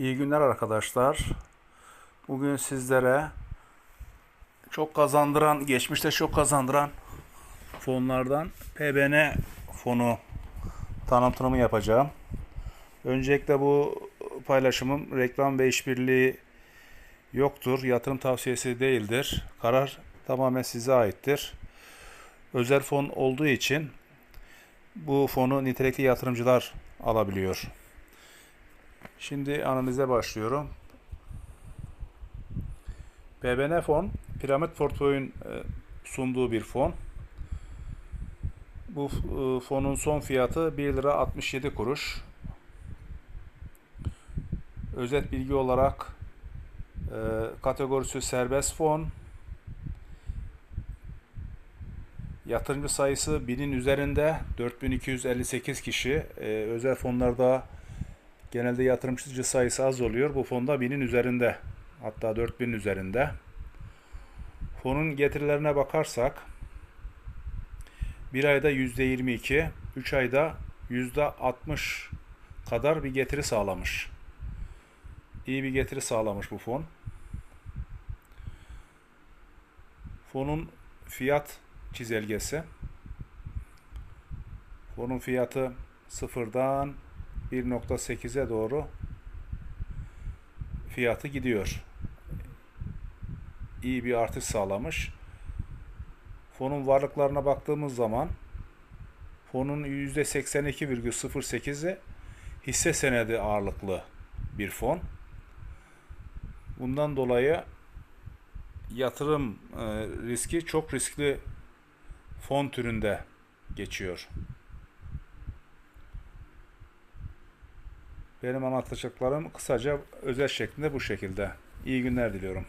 İyi günler arkadaşlar. Bugün sizlere çok kazandıran, geçmişte çok kazandıran fonlardan PBN fonu tanıtımı yapacağım. Öncelikle bu paylaşımım reklam ve işbirliği yoktur. Yatırım tavsiyesi değildir. Karar tamamen size aittir. Özel fon olduğu için bu fonu nitelikli yatırımcılar alabiliyor. Şimdi analize başlıyorum. PBN fon, piramit portföyün e, sunduğu bir fon. Bu e, fonun son fiyatı 1 lira 67 kuruş. Özet bilgi olarak e, kategorisi serbest fon. Yatırımcı sayısı binin üzerinde 4258 kişi. Özel fonlarda Genelde yatırımcı sayısı az oluyor. Bu fonda binin üzerinde. Hatta 4000 üzerinde. Fonun getirilerine bakarsak bir ayda %22, 3 ayda %60 kadar bir getiri sağlamış. İyi bir getiri sağlamış bu fon. Fonun fiyat çizelgesi. Fonun fiyatı sıfırdan 1.8'e doğru fiyatı gidiyor. İyi bir artış sağlamış. Fonun varlıklarına baktığımız zaman fonun %82,08'i hisse senedi ağırlıklı bir fon. Bundan dolayı yatırım e, riski çok riskli fon türünde geçiyor. Benim anlatacaklarım kısaca özel şeklinde bu şekilde. İyi günler diliyorum.